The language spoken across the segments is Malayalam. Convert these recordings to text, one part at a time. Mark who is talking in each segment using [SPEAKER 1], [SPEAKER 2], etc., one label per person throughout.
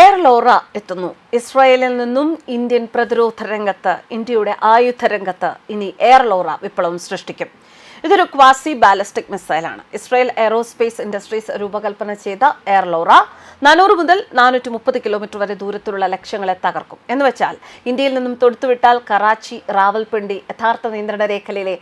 [SPEAKER 1] എയർ ലോറ എത്തുന്നു. ഇസ്രായേലിൽ നിന്നും ഇന്ത്യൻ പ്രതിരോധ രംഗത്ത് ഇന്ത്യയുടെ ആയുധ രംഗത്ത് ഇനി എയർ ലോറ വിപ്ലവം സൃഷ്ടിക്കും. ഇതൊരു ക്വാസി ബാലിസ്റ്റിക് മിസൈലാണ്. ഇസ്രായേൽ എയറോസ്പേസ് ഇൻഡസ്ട്രീസ് രൂപകൽപ്പന ചെയ്ത എയർ ലോറ നാനൂറ് മുതൽ നാനൂറ്റി മുപ്പത് കിലോമീറ്റർ വരെ ദൂരത്തിലുള്ള ലക്ഷ്യങ്ങളെ തകർക്കും. എന്ന് വെച്ചാൽ ഇന്ത്യയിൽ നിന്നും തൊടുത്തുവിട്ടാൽ കറാച്ചി റാവൽപിണ്ടി യഥാർത്ഥ നിയന്ത്രണ രേഖയിലെ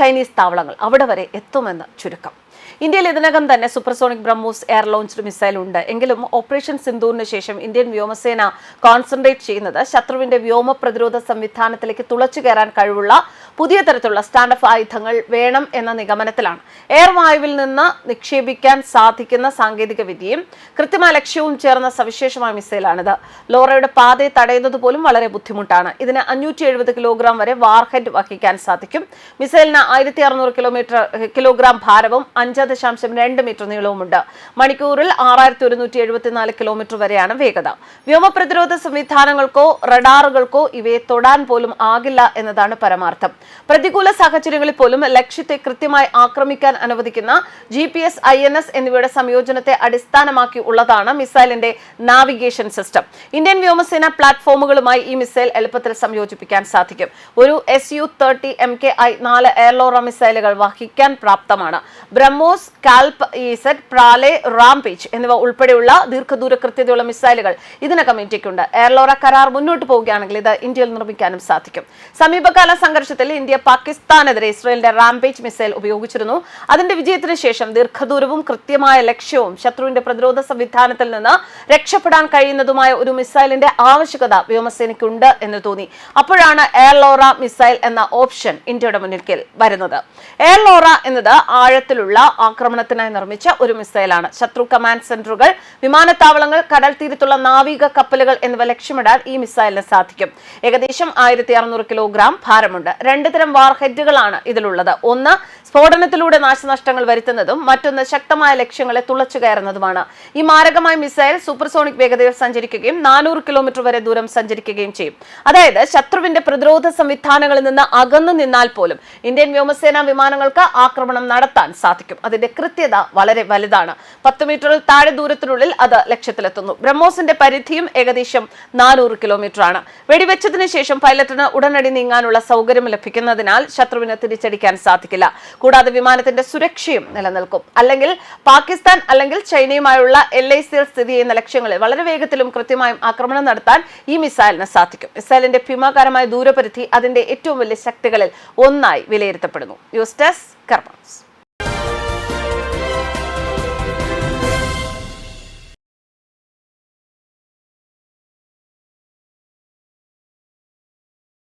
[SPEAKER 1] ചൈനീസ് താവളങ്ങൾ അവിടെ വരെ എത്തുമെന്ന് ചുരുക്കം. ഇന്ത്യയിൽ ഇതിനകം തന്നെ supersonic BrahMos air launched missile ഉണ്ട്. എങ്കിലും ഓപ്പറേഷൻ സിന്ധൂറിന് ശേഷം ഇന്ത്യൻ വ്യോമസേന കോൺസെൻട്രേറ്റ് ചെയ്യുന്നത് ശത്രുവിന്റെ വ്യോമ പ്രതിരോധ സംവിധാനത്തിലേക്ക് തുളച്ചു കയറാൻ കഴിവുള്ള പുതിയ തരത്തിലുള്ള സ്റ്റാൻഡ് ഓഫ് ആയുധങ്ങൾ വേണം എന്ന നിഗമനത്തിലാണ്. എയർ വായുവിൽ നിന്ന് നിക്ഷേപിക്കാൻ സാധിക്കുന്ന സാങ്കേതിക വിദ്യയും കൃത്യമായ ലക്ഷ്യവും ചേർന്ന സവിശേഷമായ മിസൈലാണിത്. ലോറയുടെ പാതയെ തടയുന്നത് പോലും വളരെ ബുദ്ധിമുട്ടാണ്. ഇതിന് അഞ്ഞൂറ്റി എഴുപത് കിലോഗ്രാം വരെ വാർഹെഡ് വഹിക്കാൻ സാധിക്കും. മിസൈലിന് ആയിരത്തി അറുന്നൂറ് കിലോമീറ്റർ കിലോഗ്രാം ഭാരവും അഞ്ച് ദശാംശം രണ്ട് മീറ്റർ നീളവുമുണ്ട്. മണിക്കൂറിൽ ആറായിരത്തി ഒരുന്നൂറ്റി എഴുപത്തിനാല് കിലോമീറ്റർ വരെയാണ് വേഗത. വ്യോമ പ്രതിരോധ സംവിധാനങ്ങൾക്കോ റഡാറുകൾക്കോ ഇവയെ തൊടാൻ പോലും ആകില്ല എന്നതാണ് പരമാർത്ഥം. പ്രതികൂല സാഹചര്യങ്ങളിൽ പോലും ലക്ഷ്യത്തെ കൃത്യമായി ആക്രമിക്കാൻ അനുവദിക്കുന്ന G P S I N S എന്നിവയുടെ സംയോജനത്തെ അടിസ്ഥാനമാക്കി ഉള്ളതാണ് മിസൈലിന്റെ നാവിഗേഷൻ സിസ്റ്റം. ഇന്ത്യൻ വ്യോമസേന പ്ലാറ്റ്ഫോമുകളുമായി ഈ മിസൈൽ എളുപ്പത്തിൽ സംയോജിപ്പിക്കാൻ സാധിക്കും. ഒരു S U thirty M K I നാല് എയർലോറ മിസൈലുകൾ വഹിക്കാൻ പ്രാപ്തമാണ്. ബ്രഹ്മോസ് കാൽപ് ഇസെറ്റ് പ്രാലെ റാംപേജ് എന്നിവ ഉൾപ്പെടെയുള്ള ദീർഘദൂര കൃത്യതയുള്ള മിസൈലുകൾ ഇതിനകം ഇന്ത്യക്കുണ്ട് എയർലോറ കരാർ മുന്നോട്ട് പോവുകയാണെങ്കിൽ ഇത് ഇന്ത്യയിൽ നിർമ്മിക്കാനും സാധിക്കും. സമീപകാല സംഘർഷത്തിൽ ഇന്ത്യ പാകിസ്ഥാനെതിരെ ഇസ്രയേലിന്റെ റാംപേജ് മിസൈൽ ഉപയോഗിച്ചിരുന്നു. അതിന്റെ വിജയത്തിന് ശേഷം ദീർഘദൂരവും കൃത്യമായ ലക്ഷ്യവും ശത്രുവിന്റെ പ്രതിരോധ സംവിധാനത്തിൽ നിന്ന് രക്ഷപ്പെടാൻ കഴിയുന്നതുമായ ഒരു മിസൈലിന്റെ ആവശ്യകത വ്യോമസേനയ്ക്കുണ്ട് എന്ന് തോന്നി. അപ്പോഴാണ് എയർ ലോറ മിസൈൽ എന്ന ഓപ്ഷൻ ഇന്ത്യയുടെ മുന്നിൽ വരുന്നത്. എയർ ലോറ എന്നത് ആഴത്തിലുള്ള ആക്രമണത്തിനായി നിർമ്മിച്ച ഒരു മിസൈലാണ്. ശത്രു കമാൻഡ് സെന്ററുകൾ വിമാനത്താവളങ്ങൾ കടൽ തീരത്തുള്ള നാവിക കപ്പലുകൾ എന്നിവ ലക്ഷ്യമിടാൻ ഈ മിസൈലിന് സാധിക്കും. ഏകദേശം ആയിരത്തി അറുന്നൂറ് കിലോഗ്രാം ഭാരമുണ്ട്. രണ്ട് തരം വാർഹെഡുകളാണ് ഇതിലുള്ളത്. ഒന്ന് സ്ഫോടനത്തിലൂടെ നാശനഷ്ടങ്ങൾ വരുത്തുന്നതും മറ്റൊന്ന് ശക്തമായ ലക്ഷ്യങ്ങളെ തുളച്ചു കയറുന്നതുമാണ്. ഈ മാരകമായ മിസൈൽ സൂപ്പർസോണിക് വേഗതയിൽ സഞ്ചരിക്കുകയും നാനൂറ് കിലോമീറ്റർ വരെ ദൂരം സഞ്ചരിക്കുകയും ചെയ്യും. അതായത് ശത്രുവിന്റെ പ്രതിരോധ സംവിധാനങ്ങളിൽ നിന്ന് അകന്നു നിന്നാൽ പോലും ഇന്ത്യൻ വ്യോമസേനാ വിമാനങ്ങൾക്ക് ആക്രമണം നടത്താൻ സാധിക്കും. അതിന്റെ കൃത്യത വളരെ വലുതാണ്. പത്ത് മീറ്ററിൽ താഴെ ദൂരത്തിനുള്ളിൽ അത് ലക്ഷ്യത്തിലെത്തുന്നു. ബ്രഹ്മോസിന്റെ പരിധിയും ഏകദേശം നാനൂറ് കിലോമീറ്റർ ആണ് വെടിവെച്ചതിന് ശേഷം പൈലറ്റിന് ഉടനടി നീങ്ങാനുള്ള സൗകര്യം ലഭിക്കുന്നതിനാൽ ശത്രുവിനെ തിരിച്ചടിക്കാൻ സാധിക്കില്ല. കൂടാതെ വിമാനത്തിന്റെ സുരക്ഷയും നിലനിൽക്കും. അല്ലെങ്കിൽ പാകിസ്ഥാൻ അല്ലെങ്കിൽ ചൈനയുമായുള്ള എൽ ഐ സിയിൽ സ്ഥിതി ചെയ്യുന്ന ലക്ഷ്യങ്ങളിൽ വളരെ വേഗത്തിലും കൃത്യമായും ആക്രമണം നടത്താൻ ഈ മിസൈലിന് സാധിക്കും. മിസൈലിന്റെ ഭീമാകാരമായ ദൂരപരിധി അതിന്റെ ഏറ്റവും വലിയ ശക്തികളിൽ ഒന്നായി വിലയിരുത്തപ്പെടുന്നു. News desk